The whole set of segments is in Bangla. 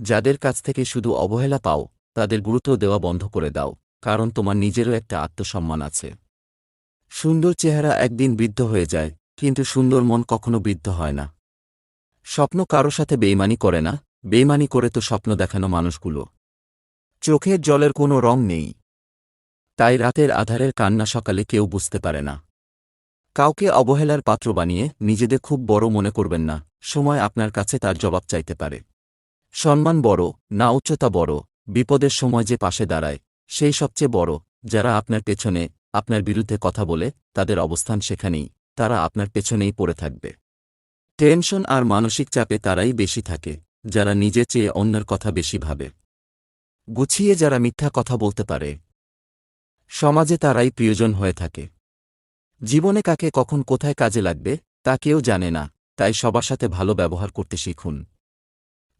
যাদের কাছ থেকে শুধু অবহেলা পাও, তাদের গুরুত্ব দেওয়া বন্ধ করে দাও, কারণ তোমার নিজেরও একটা আত্মসম্মান আছে। সুন্দর চেহারা একদিন বৃদ্ধ হয়ে যায়, কিন্তু সুন্দর মন কখনো বৃদ্ধ হয় না। স্বপ্ন কারও সাথে বেইমানি করে না, বেইমানি করে তো স্বপ্ন দেখানো মানুষগুলো। চোখের জলের কোনো রং নেই। তাই রাতের আধারের কান্না সকালে কেউ বুঝতে পারে না। কাউকে অবহেলার পাত্র বানিয়ে নিজেদের খুব বড় মনে করবেন না, সময় আপনার কাছে তার জবাব চাইতে পারে। সম্মান বড়, না উচ্চতা বড়, বিপদের সময় যে পাশে দাঁড়ায়, সেই সবচেয়ে বড়, যারা আপনার পেছনে, আপনার বিরুদ্ধে কথা বলে, তাদের অবস্থান সেখানেই, তারা আপনার পেছনেই পড়ে থাকবে। টেনশন আর মানসিক চাপে তারাই বেশি থাকে, যারা নিজে চেয়ে অন্যের কথা বেশি ভাবে। গুছিয়ে যারা মিথ্যা কথা বলতে পারে। সমাজে তারাই প্রিয়জন হয়ে থাকে। জীবনে কাকে কখন কোথায় কাজে লাগবে, তা কেউ জানে না, তাই সবার সাথে ভালো ব্যবহার করতে শিখুন।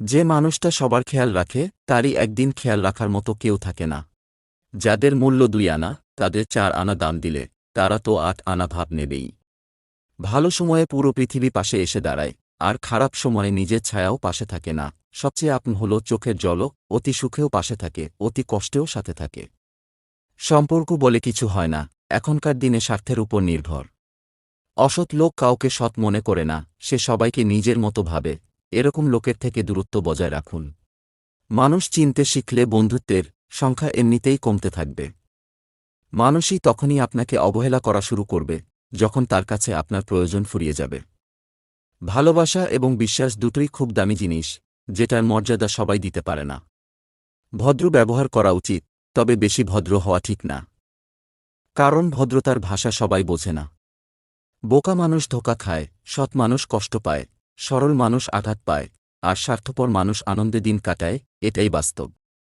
যে মানুষটা সবার খেয়াল রাখে, তারই একদিন খেয়াল রাখার মতো কেউ থাকে না। যাদের মূল্য দুই আনা, তাদের চার আনা দাম দিলে, তারা তো আট আনা ভাব নেবেই। ভালো সময়ে পুরো পৃথিবী পাশে এসে দাঁড়ায়, আর খারাপ সময়ে নিজের ছায়াও পাশে থাকে না। সবচেয়ে আপন হল চোখের জলও অতি সুখেও পাশে থাকে, অতি কষ্টেও সাথে থাকে। সম্পর্ক বলে কিছু হয় না, এখনকার দিনে স্বার্থের উপর নির্ভর। অসৎ লোক কাউকে সৎ মনে করে না, সে সবাইকে নিজের মতো ভাবে এরকম লোকের থেকে দূরত্ব বজায় রাখুন। মানুষ চিনতে শিখলে বন্ধুত্বের সংখ্যা এমনিতেই কমতে থাকবে। মানুষই তখনই আপনাকে অবহেলা করা শুরু করবে, যখন তার কাছে আপনার প্রয়োজন ফুরিয়ে যাবে। ভালোবাসা এবং বিশ্বাস দুটোই খুব দামি জিনিস, যেটার মর্যাদা সবাই দিতে পারে না। ভদ্র ব্যবহার করা উচিত, তবে বেশি ভদ্র হওয়া ঠিক না। কারণ ভদ্রতার ভাষা সবাই বোঝে না। বোকা মানুষ ধোকা খায়, সৎ মানুষ কষ্ট পায় সরল মানুষ আঘাত পায় আর স্বার্থপর মানুষ আনন্দে দিন কাটায় এটাই বাস্তব।